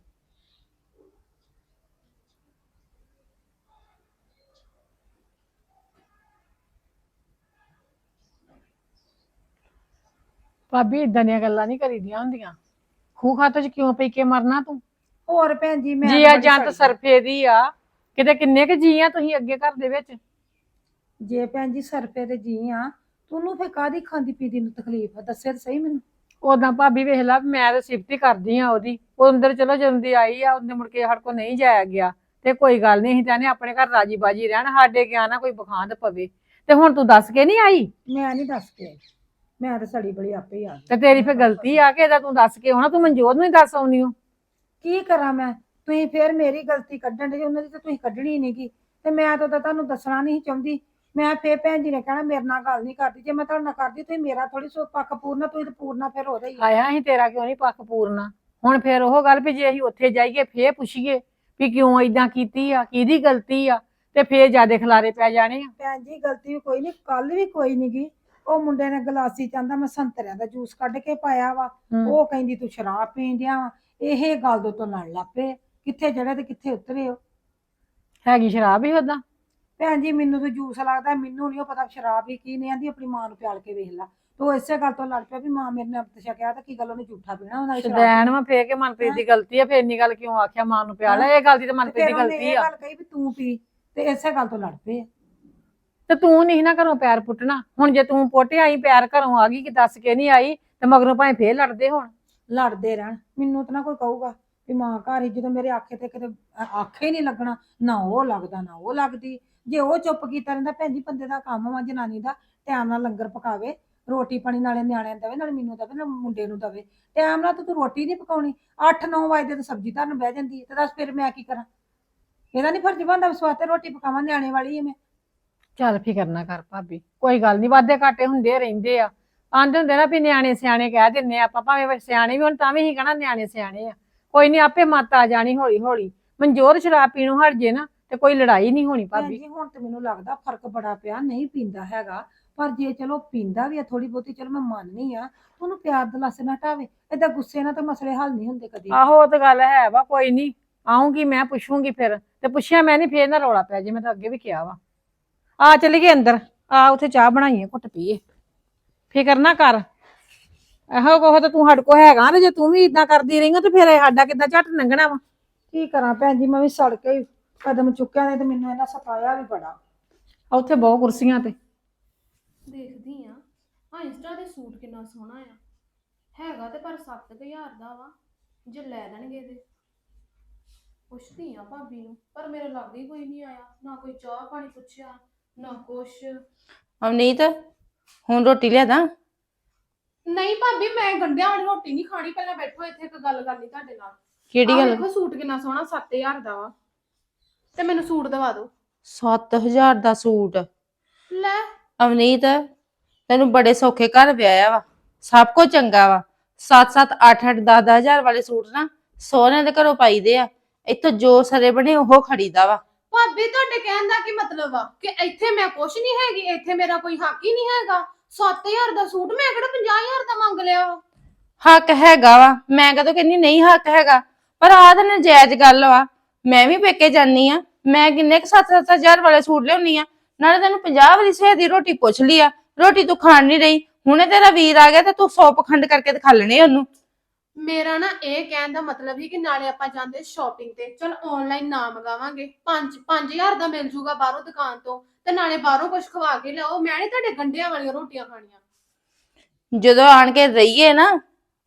ਭਾਬੀ ਇਦਾਂ ਦੀਆਂ ਗੱਲਾਂ ਨਹੀਂ ਕਰੀਦੀਆਂ ਹੁੰਦੀਆਂ। ਖੂਹ ਖਾਤੇ ਚ ਕਿਉਂ ਪਈ ਕੇ ਮਰਨਾ ਤੂੰ? ਹੋਰ ਭੈਣ ਜੀ ਮੈਂ ਜੀ ਤਾਂ ਆ ਬੜੀ ਜੰਤ ਸੜੀ। ਸਰਫੇ ਦੀ ਆ ਕਿਤੇ ਕਿੰਨੇ ਕੁ ਜੀ ਆ ਤੁਸੀਂ ਅੱਗੇ ਘਰ ਦੇ ਵਿੱਚ? ਜੇ ਭੈਣ ਜੀ ਸਰਫੇ ਦੇ ਜੀ ਆ ਤੈਨੂੰ ਫੇ ਕਾਦੀ ਖਾਂਦੀ ਪੀਦੀ ਨੂੰ ਤਕਲੀਫ ਆ? ਦੱਸਿਆ ਤਾਂ ਸਹੀ ਮੈਨੂੰ। ਉਦਾਂ ਭਾਬੀ ਵੇਖ ਲਾ ਮੈਂ ਤਾਂ ਸਿਫਤੀ ਕਰਦੀ ਆ ਉਹਦੀ। ਉਹ ਅੰਦਰ ਚਲੋ ਜਦੋਂ ਆਈ ਆ ਉਹਦੇ ਮੁੜ ਕੇ ਸਾਡੇ ਕੋ ਨਹੀਂ ਜਾਇਆ ਗਿਆ। ਤੇ ਕੋਈ ਗੱਲ ਨਹੀਂ ਅਸੀਂ ਚਾਹਨੇ ਆਪਣੇ ਘਰ ਰਾਜੀ ਬਾਜੀ ਰਹਿਣ ਸਾਡੇ ਗਿਆ ਨਾ ਕੋਈ ਬਖਾਂਦ ਪਵੇ। ਤੇ ਹੁਣ ਤੂੰ ਦੱਸ ਕੇ ਨਹੀਂ ਆਈ? ਮੈਂ ਨਹੀਂ ਦੱਸ ਕੇ ਆਈ। ਮੈਂ ਤਾਂ ਸੜੀ ਬੜੀ ਆਪੇ ਹੀ ਆ ਗਈ। ਤੇ ਤੇਰੀ ਫੇ ਗਲਤੀ ਆ ਕਿ ਇਹਦਾ ਤੂੰ ਦੱਸ ਕੇ ਆਉਣਾ ਤੂੰ ਮਨਜੋਤ ਨੂੰ ਹੀ ਦੱਸ ਆਉਣੀ ਓ ਕੀ ਕਰਾਂ ਮੈਂ? ਤੁਸੀਂ ਫੇਰ ਮੇਰੀ ਗਲਤੀ ਕੱਢਣ ਦੇ ਉਹਨਾਂ ਦੀ ਤਾਂ ਤੁਸੀਂ ਕੱਢਣੀ ਨਹੀਂਗੀ ਤੇ ਮੈਂ ਤਾਂ ਉਦੋਂ ਤੁਹਾਨੂੰ ਦੱਸਣਾ ਨਹੀਂ ਚਾਹੁੰਦੀ। ਮੈਂ ਫੇਰ ਭੈਣ ਜੀ ਨੇ ਕਹਿਣਾ ਮੇਰੇ ਨਾਲ ਗੱਲ ਨਹੀਂ ਕਰਦੀ। ਜੇ ਮੈਂ ਤੁਹਾਡੇ ਨਾਲ ਕਰਦੀ ਤੁਸੀਂ ਮੇਰਾ ਥੋੜੀ ਸੋ ਪੱਖ ਪੂਰਨਾ ਤੁਸੀਂ ਤਾਂ ਪੂਰਨਾ ਫਿਰ ਉਹਦਾ ਹੀ ਆ। ਆਇਆ ਅਸੀਂ ਤੇਰਾ ਕਿਉਂ ਨਹੀਂ ਪੱਖ ਪੂਰਨਾ? ਹੁਣ ਫੇਰ ਉਹ ਗੱਲ ਵੀ ਜੇ ਅਸੀਂ ਉੱਥੇ ਜਾਈਏ ਫੇਰ ਪੁੱਛੀਏ ਵੀ ਕਿਉਂ ਇਦਾਂ ਕੀਤੀ ਆ ਕਿਹਦੀ ਗਲਤੀ ਆ ਤੇ ਫੇਰ ਜਿਆਦੇ ਖਲਾਰੇ ਪੈ ਜਾਣੇ ਆ। ਭੈਣ ਜੀ ਗਲਤੀ ਵੀ ਕੋਈ ਨਹੀਂ ਕੱਲ ਵੀ ਕੋਈ ਨਹੀਂਗੀ ਉਹ ਮੁੰਡੇ ਨੇ ਗਲਾਸੀ ਚਾਹੁੰਦਾ ਮੈਂ ਸੰਤਰਿਆਂ ਦਾ ਜੂਸ ਕੱਢ ਕੇ ਪਾਇਆ ਵਾ। ਹੂੰ। ਉਹ ਕਹਿੰਦੀ ਤੂੰ ਸ਼ਰਾਬ ਪੀਣ ਡਿਆ ਵਾ। ਇਹ ਗੱਲ ਤੋਂ ਤੋਂ ਲੜ ਲੱਪੇ ਕਿੱਥੇ ਚੜੇ ਤੇ ਕਿੱਥੇ ਉਤਰੇ ਹੋ? ਹੈਗੀ ਸ਼ਰਾਬ ਹੀ ਉਦਾਂ ਭੈਣ ਜੀ ਮੈਨੂੰ ਤਾਂ ਜੂਸ ਲੱਗਦਾ ਮੈਨੂੰ ਨਹੀਂ ਪਤਾ ਸ਼ਰਾਬ ਹੀ ਕੀ ਨਹੀਂ ਆਂਦੀ ਆਪਣੀ ਮਾਂ ਨੂੰ ਪਿਆਲ ਕੇ ਵੇਖ ਲਾ। ਤੋ ਇਸੇ ਗੱਲ ਤੋਂ ਲੜ ਪਿਆ ਵੀ ਮਾਂ ਮੇਰੇ ਨੇ ਅੰਮ੍ਰਿਤ ਛਕਿਆ ਤਾਂ ਕੀ ਗੱਲ ਉਹਨੇ ਝੂਠਾ ਪੀਣਾ ਉਹਨਾਂ ਦੀ ਸ਼ਰਾਬ ਸ਼ਦੈਨ ਵਾ ਫੇਰ ਕੇ ਮਨਪ੍ਰੀਤ ਦੀ ਗਲਤੀ ਆ ਫੇਰ ਇੰਨੀ ਗੱਲ ਕਿਉਂ ਆਖਿਆ ਮਾਂ ਨੂੰ ਪਿਆਲਾ? ਇਹ ਗੱਲ ਦੀ ਤੇ ਮਨਪ੍ਰੀਤ ਦੀ ਗਲਤੀ ਇਹ ਆ। ਗੱਲ ਕਹੀ ਵੀ ਤੂੰ ਪੀ ਤੇ ਇਸੇ ਗੱਲ ਤੋਂ ਲੜ ਪਏ ਤੇ ਤੂੰ ਨਹੀਂ ਨਾ ਘਰੋਂ ਪੈਰ ਪੁੱਟਣਾ। ਹੁਣ ਜੇ ਤੂੰ ਪੁੱਟ ਆਈ ਪੈਰ ਘਰੋਂ ਆ ਗਈ ਕਿ ਦੱਸ ਕੇ ਨਹੀਂ ਆਈ ਤੇ ਮਗਰੋਂ ਭਾਵੇਂ ਫੇਰ ਲੜਦੇ ਹੋਣ। ਲੜਦੇ ਰਹਿਣ ਮੈਨੂੰ ਤਾਂ ਨਾ ਕੋਈ ਕਹੂਗਾ। ਵੀ ਮਾਂ ਘਰ ਹੀ ਜਦੋਂ ਮੇਰੇ ਆਖੇ ਤੇ ਕਿਤੇ ਆਖੇ ਨਹੀਂ ਲੱਗਣਾ, ਨਾ ਉਹ ਲੱਗਦਾ, ਨਾ ਉਹ ਲੱਗਦੀ। ਜੇ ਉਹ ਚੁੱਪ ਕੀਤਾ ਰਹਿੰਦਾ, ਭੈਣ ਜੀ ਬੰਦੇ ਦਾ ਕੰਮ ਵਾ, ਜਨਾਨੀ ਦਾ, ਟਾਈਮ ਨਾਲ ਲੰਗਰ ਪਕਾਵੇ, ਰੋਟੀ ਪਾਣੀ ਨਾਲੇ ਨਿਆਣਿਆਂ ਨੂੰ ਦੇਵੇ, ਨਾਲੇ ਮੈਨੂੰ ਦੇਵੇ, ਨਾਲੇ ਮੁੰਡੇ ਨੂੰ ਦੇਵੇ। ਟਾਈਮ ਨਾਲ ਤਾਂ ਤੂੰ ਰੋਟੀ ਨਹੀਂ ਪਕਾਉਣੀ। 8-9 ਵਜੇ ਤੇ ਸਬਜ਼ੀ ਧਰਨ ਬਹਿ ਜਾਂਦੀ ਹੈ ਤੇ ਦੱਸ ਫਿਰ ਮੈਂ ਕੀ ਕਰਾਂ? ਇਹਦਾ ਨਹੀਂ ਫਰਜ਼ ਬਣਦਾ ਵਿਸਵਾਤੇ ਰੋਟੀ ਪਕਾਵਾਂ, ਨਿਆਣੇ ਵਾਲੀ ਹੈ ਮੈਂ। ਚੱਲ ਫਿਕਰ ਨਾ ਕਰ ਭਾਬੀ, ਕੋਈ ਗੱਲ ਨਹੀਂ ਵਾਦੇ ਘਾਟੇ ਹੁੰਦੇ ਰਹਿੰਦੇ ਆ। ਆਂਦੇ ਹੁੰਦੇ ਨਾ ਵੀ ਨਿਆਣੇ ਸਿਆਣੇ ਕਹਿ ਦਿੰਨੇ ਆ ਆਪਾਂ, ਭਾਵੇਂ ਸਿਆਣੇ ਵੀ ਹੁਣ ਤਾਂ ਵੀ ਹੀ ਕਹਣਾ ਨਿਆਣੇ ਸਿਆਣੇ ਆ। ਕੋਈ ਨਹੀਂ ਆਪੇ ਮੱਤ ਆ ਜਾਣੀ ਹੌਲੀ ਹੌਲੀ। ਮਨਜੋਰ ਸ਼ਰਾਬ ਪੀਣੋਂ ਹਟ ਜੇ ਨਾ ਤੇ ਕੋਈ ਲੜਾਈ ਨਹੀਂ ਹੋਣੀ ਭੈਣ ਭਾਬੀ। ਜੀ ਹੁਣ ਤੇ ਮੈਨੂੰ ਲੱਗਦਾ ਫ਼ਰਕ ਬੜਾ ਪਿਆ ਨਹੀਂ ਪੀਂਦਾ ਹੈਗਾ। ਪਰ ਜੇ ਚਲੋ ਪੀਂਦਾ ਵੀ ਆ ਥੋੜੀ ਬਹੁਤੀ ਚਲੋ ਮੈਂ ਮੰਨਨੀ ਆ। ਉਹਨੂੰ ਪਿਆਰ ਦਲਾਸੇ ਨਾ ਹਟਾਵੇ ਏਦਾਂ ਗੁੱਸੇ ਨਾਲ ਤਾਂ ਮਸਲੇ ਹੱਲ ਨਹੀਂ ਹੁੰਦੇ ਕਦੀ। ਆਹੋ ਉਹ ਤਾਂ ਗੱਲ ਹੈ ਵਾ ਕੋਈ ਨਹੀਂ ਆਉਂਗੀ ਮੈਂ ਪੁੱਛੂੰਗੀ ਫਿਰ। ਤੇ ਪੁੱਛਿਆ ਮੈਂ ਨਹੀਂ ਫੇਰ ਨਾ ਰੌਲਾ ਪੈ ਜੇ ਮੈਂ ਤਾਂ ਅੱਗੇ ਵੀ ਕਿਹਾ ਵਾ। ਆ ਚਲੀ ਗਏ ਅੰਦਰ। ਆ ਉੱਥੇ ਚਾਹ ਬਣਾਈਏ ਘੁੱਟ ਪੀਏ। ਫਿਕਰ ਨਾ ਕਰ। ਇਹੋ ਕੋਹ ਤਾਂ ਤੂੰ ਸਾਡੇ ਕੋ ਹੈਗਾ ਤੇ ਜੇ ਤੂੰ ਵੀ ਇਦਾਂ ਕਰਦੀ ਰਹੀਂਗਾ ਤੇ ਫਿਰ ਸਾਡਾ ਕਿੱਦਾਂ ਝੱਟ ਲੰਘਣਾ ਵਾ? ਕੀ ਕਰਾਂ ਭੈਣ ਜੀ ਮੈਂ ਵੀ ਸੜ ਕੇ ਹੀ ਕਦਮ ਚੁੱਕਿਆ ਨਹੀਂ ਤੇ ਮੈਨੂੰ ਇਹਨਾਂ ਸਤਾਇਆ ਵੀ ਬੜਾ। ਆ ਉੱਥੇ ਬਹੁ ਕੁਰਸੀਆਂ ਤੇ। ਦੇਖਦੀ ਆ ਆ ਇੰਸਟਾ ਦੇ ਸੂਟ ਕਿੰਨਾ ਸੋਹਣਾ ਆ। ਹੈਗਾ ਤੇ ਪਰ 7000 ਦਾ ਵਾ ਜੇ ਲੈ ਦੇਣਗੇ ਤੇ। ਪੁੱਛਦੀ ਆ ਭਾਬੀ ਨੂੰ ਪਰ ਮੇਰੇ ਲਾਗੇ ਹੀ ਕੋਈ ਨਹੀਂ ਆਇਆ ਨਾ ਕੋਈ ਚਾਹ ਪਾਣੀ ਪੁੱਛਿਆ ਨਾ ਕੁਛ। ਅਵਨੀਤ ਹੁਣ ਰੋਟੀ ਲਿਆ ਦਾਂ ਨਹੀਂ ਭਾਬੀ ਮੈਂ ਗੰਡਿਆਂ ਵਾਲੀ ਰੋਟੀ ਨਹੀਂ ਖਾਣੀ ਪਹਿਲਾਂ ਬੈਠੋ ਇੱਥੇ ਇੱਕ ਗੱਲ ਕਰਨੀ ਤੁਹਾਡੇ ਨਾਲ। ਕਿਹੜੀ ਆਹ ਗੱਲ? ਦੇਖੋ ਸੂਟ ਕਿੰਨਾ ਸੋਹਣਾ 7000 ਦਾ ਵਾ। ਤੇ ਮੈਨੂੰ ਸੂਟ ਦਵਾ ਦਿਓ। 7000 ਦਾ ਸੂਟ? ਲੈ। ਅਵਨੀਤ ਤੈਨੂੰ ਬੜੇ ਸੌਖੇ ਘਰ ਵਿਆਹਿਆ ਵਾ। ਸਭ ਕੁਝ ਚੰਗਾ ਵਾ। 7-7 8-8 10-10000 ਵਾਲੇ ਸੂਟ ਨਾ ਸੋਹਰਿਆਂ ਦੇ ਘਰੋਂ ਪਾਈਦੇ ਆ। ਇੱਥੋਂ ਜੋ ਸਰੇ ਬਣੇ ਉਹ ਖੜੀਦਾ ਵਾ। ਭਾਬੀ ਤੁਹਾਡੇ ਕਹਿਣ ਦਾ ਕੀ ਮਤਲਬ ਆ? ਕਿ ਇੱਥੇ ਮੈਂ ਕੁਛ ਨਹੀਂ ਹੈਗੀ ਇੱਥੇ ਮੇਰਾ ਕੋਈ ਹੱਕ ਹੀ ਨਹੀਂ ਹੈਗਾ। 7000 ਦਾ ਸੂਟ, ਮੈਂ ਕਿਹੜਾ 50000 ਦਾ ਮੰਗ ਲਿਆ ਵਾ? ਹੱਕ ਹੈਗਾ ਵਾ। ਮੈਂ ਕਦੋਂ ਕਹਿੰਦੀ, ਨਹੀਂ ਹੱਕ ਹੈਗਾ। ਪਰ ਆਹ ਤਾਂ ਨਜਾਇਜ਼ ਗੱਲ ਵਾ। ਮੈਂ ਵੀ ਪੇਕੇ ਜਾਨੀ ਆ। ਮੈਂ ਕਿੰਨੇ ਕ 7-7000 ਵਾਲੇ ਸੂਟ ਲਿਆਉਣੀ ਆ। ਨਾਲੇ ਤੈਨੂੰ 50 ਵਾਲੀ ਸਵੇਰ ਦੀ ਰੋਟੀ ਪੁੱਛ ਲਈ ਆ। ਰੋਟੀ ਤੂੰ ਖਾਣ ਨਹੀਂ ਰਹੀ। ਹੁਣੇ ਤੇਰਾ ਵੀਰ ਆ ਗਿਆ ਤੇ ਤੂੰ ਸੌ ਪਖੰਡ ਕਰਕੇ ਦਿਖਾ ਲੈਣੇ ਉਹਨੂੰ। ਮੇਰਾ ਨਾ ਇਹ ਕਹਿਣ ਦਾ ਮਤਲਬ ਹੀ ਕਿ ਨਾਲੇ ਆਪਾਂ ਜਾਂਦੇ ਸ਼ਾਪਿੰਗ ਤੇ। ਚਲ ਆਨਲਾਈਨ ਨਾ ਮੰਗਾਵਾਂਗੇ। 5 5000 ਦਾ ਮਿਲ ਜੂਗਾ ਬਾਹਰੋਂ ਦੁਕਾਨ ਤੋਂ। ਤੇ ਨਾਲੇ ਬਾਹਰੋਂ ਕੁਝ ਖਵਾ ਕੇ ਲਿਆਓ। ਮੈਂ ਨਹੀਂ ਤੁਹਾਡੇ ਗੰਡਿਆਂ ਵਾਲੀਆਂ ਰੋਟੀਆਂ ਖਾਣੀਆਂ। ਜਦੋਂ ਆਣ ਕੇ ਰਹੀਏ ਨਾ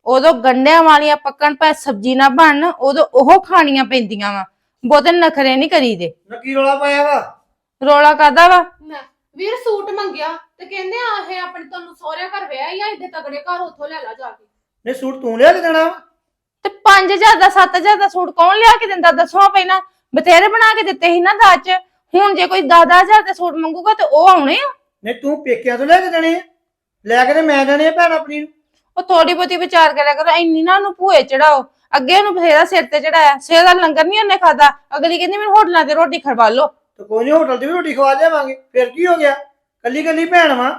ਉਦੋਂ ਗੰਡਿਆਂ ਵਾਲੀਆਂ ਪੱਕਣ ਪੈ ਸਬਜ਼ੀ ਨਾ ਬਣਨ ਉਦੋਂ ਉਹ ਖਾਣੀਆਂ ਪੈਂਦੀਆਂ ਵਾ। ਬਹੁਤੇ ਨਖਰੇ ਨਹੀਂ ਕਰੀਦੇ। ਨਕੀ ਰੋਲਾ ਪਾਇਆ ਵਾ? ਰੋਲਾ ਕਾਦਾ ਵਾ? ਨਾ ਵੀਰ ਸੂਟ ਮੰਗਿਆ ਤੇ ਕਹਿੰਦੇ ਆ ਇਹ ਆਪਣੇ ਤੁਹਾਨੂੰ ਸਹੁਰਿਆਂ ਘਰ ਵਿਆਹ ਜਾਂ ਇੱਥੇ ਤਗੜੇ ਘਰ ਉੱਥੋਂ ਲੈ ਲਾ ਜਾ ਕੇ। ਨਹੀਂ ਸੂਟ ਤੂੰ ਲਿਆ ਕੇ ਦੇਣਾ ਵਾ? ਤੇ 5000 ਦਾ 7000 ਦਾ ਸੂਟ ਕੌਣ ਲਿਆ ਕੇ ਦਿੰਦਾ? ਦੱਸੋ ਪਹਿਲਾਂ ਬਥੇਰੇ ਬਣਾ ਕੇ ਦਿੱਤੇ ਸੀ ਨਾ ਦਾਜ ਚ। ਹੁਣ ਜੇ ਕੋਈ 10-10000 ਦੇ ਸੂਟ ਮੰਗੂਗਾ ਤੇ ਉਹ ਆਉਣੇ ਆ? ਨਹੀਂ ਤੂੰ ਪੇਕਿਆਂ ਤੋਂ ਲੈ ਕੇ ਦੇਣੇ ਆ? ਲੈ ਕੇ ਤੇ ਮੈਂ ਦੇਣੇ ਆ ਭੈਣ ਆਪਣੀ ਨੂੰ। ਉਹ ਥੋੜੀ ਬਹੁਤੀ ਵਿਚਾਰ ਕਰਿਆ ਕਰੋ ਇੰਨੀ ਨਾ ਉਹਨੂੰ ਭੂਏ ਚੜਾਓ। ਅੱਗੇ ਉਹਨੂੰ ਬਥੇਰਾ ਸਿਰ ਤੇ ਚੜਾਇਆ। ਸਿਰ ਦਾ ਲੰਗਰ ਨਹੀਂ ਉਹਨੇ ਖਾਦਾ। ਅਗਲੀ ਕਹਿੰਦੀ ਮੈਨੂੰ ਹੋਟਲਾਂ ਤੇ ਰੋਟੀ ਖਵਾ ਲਓ। ਤੇ ਕੋਈ ਨਹੀਂ ਹੋਟਲ ਤੇ ਵੀ ਰੋਟੀ ਖਵਾ ਲਿਆਵਾਂਗੇ ਫਿਰ ਕੀ ਹੋ ਗਿਆ? ਕੱਲੀ ਕੱਲੀ ਭੈਣ ਵਾ।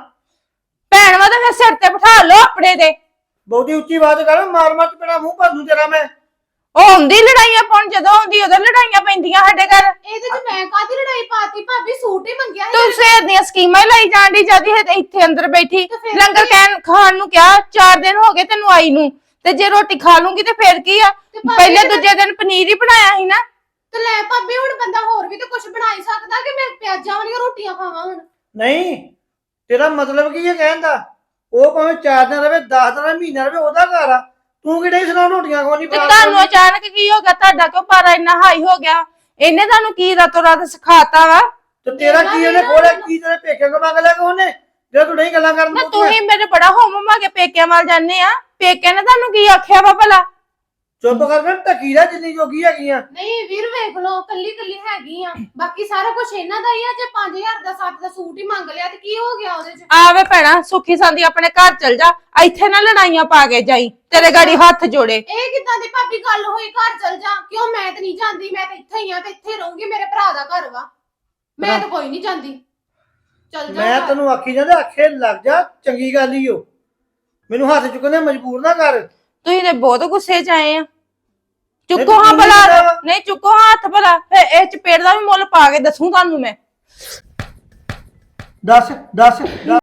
ਭੈਣ ਵਾ ਤਾਂ ਫਿਰ ਸਿਰ ਤੇ ਬਿਠਾ ਲਓ ਆਪਣੇ ਤੇ। ਬਹੁਤੀ ਉੱਚੀ ਆਵਾਜ਼ ਕਰ ਮਾਰ ਮਾਰ ਚਪੇੜਾ ਮੂੰਹ ਭਰ ਦੂੰ ਤੇਰਾ ਮੈਂ। ਉਹ ਹੁੰਦੀ ਲੜਾਈਆਂ ਪਾਉਣ ਜਦੋਂ ਆਉਂਦੀ ਉਦੋਂ ਲੜਾਈਆਂ ਪੈਂਦੀਆਂ ਸਾਡੇ ਘਰ। ਇਹਦੇ ਚ ਮੈਂ ਕਾਦੀ ਲੜਾਈ ਪਾਤੀ? ਭਾਬੀ ਸੂਟ ਹੀ ਮੰਗਿਆ ਸੀ। ਤੂੰ ਸਵੇਰ ਦੀਆਂ ਸਕੀਮਾਂ ਹੀ ਲਾਈ ਜਾਂਦੀ ਜਦੀ ਹੈ ਤੇ ਇੱਥੇ ਅੰਦਰ ਬੈਠੀ। ਤੇ ਫਿਰ ਲੰਗਰ ਕਹਿਣ ਖਾਣ ਨੂੰ ਕਿਹਾ ਚਾਰ ਦਿਨ ਹੋ ਗਏ ਤੈਨੂੰ ਆਈ ਨੂੰ। ਤੇ ਜੇ ਰੋਟੀ ਖਾ ਲੂੰਗੀ ਤੇ ਫਿਰ ਕੀ ਆ? ਭਾਬੀ ਪਹਿਲੇ ਦੂਜੇ ਦਿਨ ਪਨੀਰ ਹੀ ਬਣਾਇਆ ਸੀ ਨਾ। ਤੇ ਲੈ ਭਾਬੀ ਹੁਣ ਬੰਦਾ ਹੋਰ ਵੀ ਤਾਂ ਕੁਝ ਬਣਾ ਹੀ ਸਕਦਾ ਕਿ ਮੈਂ ਪਿਆਜ਼ਾਂ ਵਾਲੀਆਂ ਰੋਟੀਆਂ ਖਾਵਾਂ ਹੁਣ। ਨਹੀਂ ਤੇਰਾ ਮਤਲਬ ਕੀ ਹੈ ਕਹਿਣ ਦਾ? ਉਹ ਭਾਵੇਂ 4 ਦਿਨ ਰਵੇ 10 ਦਿਨ ਮਹੀਨਾ ਰਵੇ ਉਹਦਾ ਘਰ ਆ। ਤੂੰ ਕਿਹੜੇ ਸੁਣਾ ਰੋਟੀਆਂ ਖਵਾਉਣੀ ਤੇ ਤੁਹਾਨੂੰ ਅਚਾਨਕ ਕੀ ਹੋ ਗਿਆ? ਤੁਹਾਡਾ ਕਿਉਂ ਪਾਰਾ ਇੰਨਾ ਹਾਈ ਹੋ ਗਿਆ? ਇਹਨੇ ਤੁਹਾਨੂੰ ਕੀ ਰਾਤੋਂ ਰਾਤ ਸਿਖਾਤਾ ਵਾ? ਤੇ ਤੇਰਾ ਕੀ ਉਹਨੇ ਖੋਲਿਆ? ਕੀ ਤੇਰੇ ਪੇਕੇ ਕੋ ਮੰਗ ਲਿਆ ਕਿ ਉਹਨੇ? ਜੇ ਤੂੰ ਨਹੀਂ ਗੱਲਾਂ ਕਰਨ ਨਾ ਨੂੰ ਤੁਸੀਂ ਮੇਰੇ ਬੜਾ ਹੋਮ ਕੇ ਪੇਕਿਆਂ ਵੱਲ ਜਾਂਦੇ ਆ। ਪੇਕਿਆਂ ਨੇ ਤੁਹਾਨੂੰ ਕੀ ਆਖਿਆ ਵਾ ਭਲਾ? ਚੁੱਪ ਕਰਕੇ ਟਕੀ ਜਾ ਜਿੰਨੀ ਜੋਗੀ ਹੈਗੀਆਂ। ਨਹੀਂ ਵੀਰ ਵੇਖ ਲਓ ਕੱਲੀ ਕੱਲੀ ਹੈਗੀ ਆ। ਬਾਕੀ ਸਾਰਾ ਕੁਝ ਇਹਨਾਂ ਦਾ ਹੀ ਆ ਜੇ 5000 ਦਾ ਸੱਤ ਦਾ ਸੂਟ ਹੀ ਮੰਗ ਲਿਆ ਤੇ ਕੀ ਹੋ ਗਿਆ ਉਹਦੇ ਚ? ਆਵੇ ਭੈਣਾ ਸੁੱਖੀ ਸੰਦੀ ਆਪਣੇ ਘਰ ਚਲ ਜਾ। ਇੱਥੇ ਨਾ ਲੜਾਈਆਂ ਪਾ ਕੇ ਜਾਈ ਤੇਰੇ ਗਾੜੀ ਹੱਥ ਜੋੜੇ। ਇਹ ਕਿੱਦਾਂ ਦੀ ਭਾਬੀ ਗੱਲ ਹੋਈ ਘਰ ਚਲ ਜਾ। ਕਿਉਂ ਮੈਂ ਤੇ ਨਹੀਂ ਜਾਂਦੀ? ਮੈਂ ਤੇ ਇੱਥੇ ਹੀ ਆ ਤੇ ਇੱਥੇ ਰਹੂੰਗੀ ਮੇਰੇ ਭਰਾ ਦਾ ਘਰ ਵਾ। ਮੈਂ ਤਾਂ ਕੋਈ ਨਹੀਂ ਜਾਂਦੀ। ਚਲ ਜਾ ਮੈਂ ਘਰ। ਤੈਨੂੰ ਆਖੀ ਜਾਂਦਾ ਆਖੇ ਲੱਗ ਜਾ ਚੰਗੀ ਗੱਲ ਹੀ ਓ। ਮੈਨੂੰ ਹੱਥ ਚੁੱਕਣੇ ਮਜਬੂਰ ਨਾ ਕਰ। ਤੁਸੀਂ ਤੇ ਬਹੁਤ ਗੁੱਸੇ ਚ ਆਏ ਆ। ਚੁੱਕੋ ਹਾਂ ਭਲਾ। ਨਹੀਂ ਚੁੱਕੋ ਹੱਥ ਭਲਾ। ਫੇ ਇਹ ਚਪੇੜ ਦਾ ਵੀ ਮੁੱਲ ਪਾ ਕੇ ਦੱਸੂ ਤੁਹਾਨੂੰ ਮੈਂ। ਦੱਸ ਦੱਸ ਦੱਸ।